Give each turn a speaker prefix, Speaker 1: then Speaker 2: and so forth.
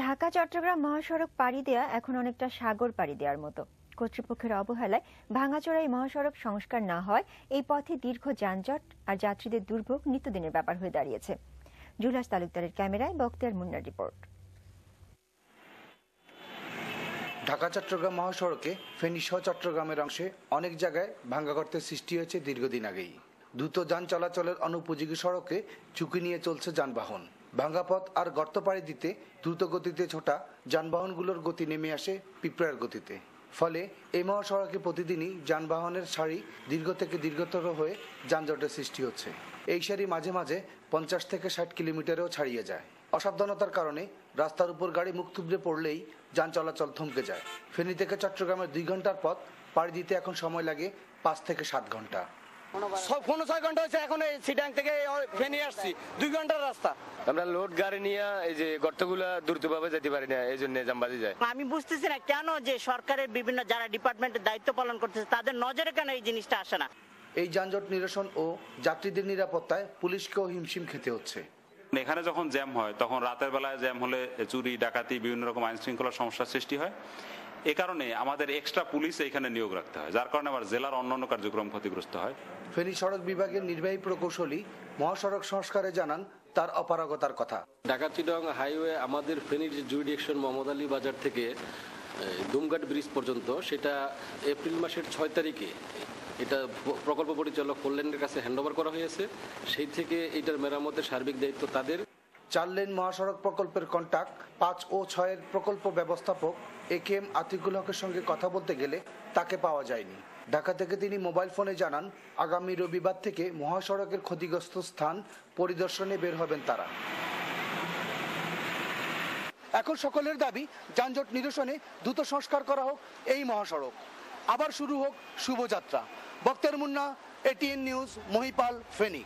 Speaker 1: ঢাকা, চট্টগ্রাম মহাসড়ক পাড়ি দেয়া এখন অনেকটা সাগর পাড়ি দেওয়ার মতো। কর্তৃপক্ষের অবহেলায় ভাঙাচোরা এই মহাসড়ক সংস্কার না হয়, এই পথে দীর্ঘ যানজট আর যাত্রীদের দুর্ভোগ নিত্যদিনের ব্যাপার হয়ে দাঁড়িয়েছে। জুলাস তালুকদারের ক্যামেরায় বক্তিয়ার মুন্নার রিপোর্ট।
Speaker 2: ঢাকা, চট্টগ্রাম মহাসড়কে ফেনী সহ চট্টগ্রামের অংশে অনেক জায়গায় ভাঙ্গা গর্তের সৃষ্টি হয়েছে দীর্ঘদিন আগেই। দ্রুত যান চলাচলের অনুপযোগী সড়কে ঝুঁকি নিয়ে চলছে যানবাহন। ভাঙ্গা পথ আর গর্ত পাড়ি দিতে দ্রুত গতিতে ছোটা যানবাহনগুলোর গতি নেমে আসে পিঁপড়ার গতিতে। ফলে এই মহাসড়কে প্রতিদিনই যানবাহনের সারি দীর্ঘ থেকে দীর্ঘতর হয়ে যানজটের সৃষ্টি হচ্ছে। এই সারি মাঝে মাঝে পঞ্চাশ থেকে ষাট কিলোমিটারেও ছাড়িয়ে যায়। অসাবধানতার কারণে রাস্তার উপর গাড়ি মুখ থুবড়ে পড়লেই যান চলাচল থমকে যায়। ফেনী থেকে চট্টগ্রামের দুই ঘণ্টার পথ পাড়ি দিতে এখন সময় লাগে পাঁচ থেকে সাত ঘণ্টা।
Speaker 3: ছ- পৌনে ছয় ঘণ্টা হয়েছে এখন এই সিটাং থেকে ফেনি আসছি। দুই ঘণ্টার রাস্তা।
Speaker 4: আমরা লোড গাড়ি নিয়ে এই যে গর্তগুলা দ্রুতভাবে যেতে পারি না এই জন্য জামবাজি যায়।
Speaker 5: আমি বুঝতেছি না কেন যে সরকারের বিভিন্ন যারা ডিপার্টমেন্টের দায়িত্ব পালন করতেছে তাদের নজরে কেন এই জিনিসটা আসে না?
Speaker 2: এই যানজট নিরসন ও যাত্রীদের নিরাপত্তায় পুলিশকেও হিমশিম খেতে হচ্ছে।
Speaker 6: এখানে যখন জ্যাম হয় তখন রাতের বেলায় জ্যাম হলে চুরি ডাকাতি বিভিন্ন রকম আইন শৃঙ্খলার সমস্যার সৃষ্টি হয়। এ কারণে আমাদের এক্সট্রা পুলিশ এখানে নিয়োগ রাখতে হয় যার কারণে আমার জেলার অন্যান্য কার্যক্রম ক্ষতিগ্রস্ত হয়।
Speaker 2: ফেনী সড়ক বিভাগের নির্বাহী প্রকৌশলী মহাসড়ক সংস্কারে জানান তার অপারগতার কথা।
Speaker 7: ঢাকা চিটং হাইওয়ে আমাদের ফেনীর যে জুডিকশন মোহাম্মদ আলী বাজার থেকে দুমঘাট ব্রিজ পর্যন্ত সেটা এপ্রিল মাসের ছয় তারিখে এটা প্রকল্প পরিচালক কল্যাণের কাছে হ্যান্ডওভার করা হয়েছে। সেই থেকে এটার মেরামতের সার্বিক দায়িত্ব তাদের।
Speaker 2: চার লেন মহাসড়ক প্রকল্পের কন্টাক্ট পাঁচ ও ছয়ের প্রকল্প ব্যবস্থাপক এ কে এম আতিকুল হকের সঙ্গে কথা বলতে গেলে তাকে পাওয়া যায়নি। ঢাকা থেকে তিনি মোবাইল ফোনে জানান, আগামী রবিবার থেকে মহাসড়কের ক্ষতিগ্রস্ত স্থান পরিদর্শনে বের হবেন তারা। এখন সকলের দাবি, যানজট নিরসনে দ্রুত সংস্কার করা হোক এই মহাসড়ক। আবার শুরু হোক শুভযাত্রা। বক্তের মুন্না এটিএন নিউজ, মহিপাল ফেনী।